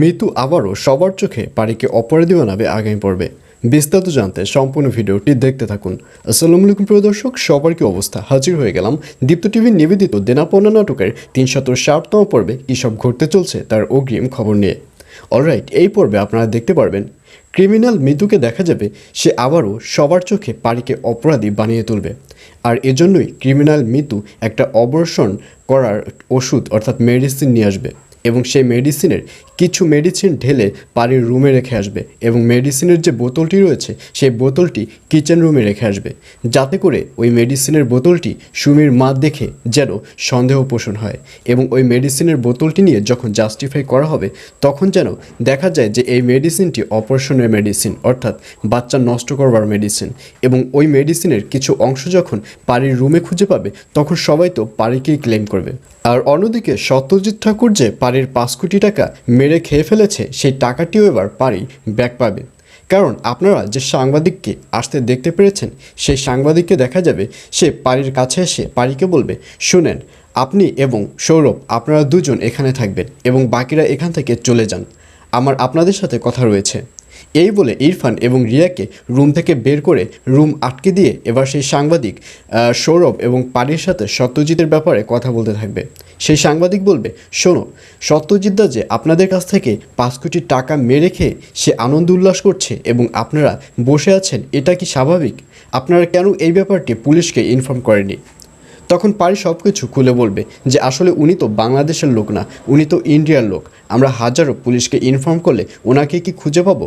মিতু আবারও সবার চোখে পারিকে অপরাধী বানাবে আগামী পর্বে। বিস্তারিত জানতে সম্পূর্ণ ভিডিওটি দেখতে থাকুন। আসসালামু আলাইকুম, প্রিয় দর্শক। সবার কি অবস্থা? হাজির হয়ে গেলাম দীপ্ত টিভির নিবেদিত দেনাপনা নাটকের তিনশত ষাটতম পর্বে কী সব ঘটতে চলছে তার অগ্রিম খবর নিয়ে। অলরাইট, এই পর্বে আপনারা দেখতে পারবেন, ক্রিমিনাল মৃত্যুকে দেখা যাবে সে আবারও সবার চোখে পারিকে অপরাধী বানিয়ে তুলবে। আর এজন্যই ক্রিমিনাল মৃত্যু একটা অপারেশন করার ওষুধ অর্থাৎ মেডিসিন নিয়ে আসবে। এবং সেই মেডিসিনের কিছু মেডিসিন ঢেলে বাড়ির রুমে রেখে আসবে এবং মেডিসিনের যে বোতলটি রয়েছে, সেই বোতলটি কিচেন রুমে রেখে আসবে। যাতে করে ওই মেডিসিনের বোতলটি সুমির মা দেখে যেন সন্দেহ পোষণ হয় এবং ওই মেডিসিনের বোতলটি নিয়ে যখন জাস্টিফাই করা হবে, তখন যেন দেখা যায় যে এই মেডিসিনটি অপারেশনের মেডিসিন অর্থাৎ বাচ্চা নষ্ট করবার মেডিসিন এবং ওই মেডিসিনের কিছু অংশ যখন বাড়ির রুমে খুঁজে পাবে, তখন সবাই তো বাড়িকেই ক্লেম করবে। আর অন্যদিকে সত্যজিৎ ঠাকুর যে পাড়ির পাঁচ কোটি টাকা মেরে খেয়ে ফেলেছে, সেই টাকাটিও এবার পারি ব্যাক পাবে। কারণ আপনারা যে সাংবাদিককে আসতে দেখতে পেরেছেন, সেই সাংবাদিককে দেখা যাবে, সে পাড়ির কাছে এসে পাড়িকে বলবে, শুনেন, আপনি এবং সৌরভ, আপনারা দুজন এখানে থাকবেন এবং বাকিরা এখান থেকে চলে যান। আমার আপনাদের সাথে কথা রয়েছে। এই বলে ইরফান এবং রিয়াকে রুম থেকে বের করে রুম আটকে দিয়ে এবার সেই সাংবাদিক সৌরভ এবং পারির সাথে সত্যজিতের ব্যাপারে কথা বলতে থাকবে। সেই সাংবাদিক বলবে, শোনো সত্যজিৎদা যে আপনাদের কাছ থেকে পাঁচ কোটি টাকা মেরে খেয়ে সে আনন্দ উল্লাস করছে এবং আপনারা বসে আছেন, এটা কি স্বাভাবিক? আপনারা কেন এই ব্যাপারটি পুলিশকে ইনফর্ম করেনি তখন পারি সব কিছু খুলে বলবে যে, আসলে উনি তো বাংলাদেশের লোক না, উনি তো ইন্ডিয়ার লোক, আমরা হাজারো পুলিশকে ইনফর্ম করলে ওনাকে কি খুঁজে পাবো?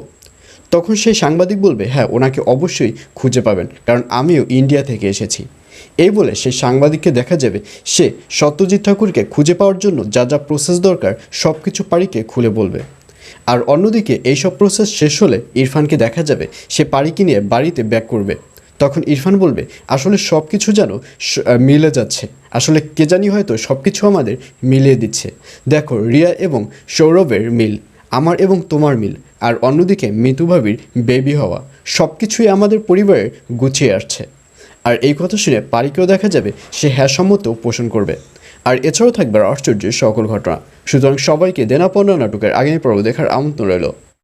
তখন সেই সাংবাদিক বলবে হ্যাঁ ওনাকে অবশ্যই খুঁজে পাবেন, কারণ আমিও ইন্ডিয়া থেকে এসেছি। এই বলে সেই সাংবাদিককে দেখা যাবে সে সত্যজিৎ ঠাকুরকে খুঁজে পাওয়ার জন্য যা যা প্রসেস দরকার সব কিছু পারিকে খুলে বলবে। আর অন্যদিকে এইসব প্রসেস শেষ হলে ইরফানকে দেখা যাবে সে পারিকে নিয়ে বাড়িতে ব্যাক করবে। তখন ইরফান বলবে, আসলে সব কিছু যেন মিলে যাচ্ছে। আসলে কে জানি হয়তো সব কিছু আমাদের মিলিয়ে দিচ্ছে। দেখো, রিয়া এবং সৌরভের মিল, আমার এবং তোমার মিল, আর অন্যদিকে মিতুভাবির বেবি হওয়া সব কিছুই আমাদের পরিবারের গুছিয়ে আসছে। আর এই কথা শুনে পারিকেও দেখা যাবে সে হ্যাঁ সম্মত পোষণ করবে। আর এছাড়াও থাকবে আশ্চর্যের সকল ঘটনা। সুতরাং সবাইকে দেনাপন্ন নাটকের আগামী পর্ব দেখার আমন্ত্রণ রইল।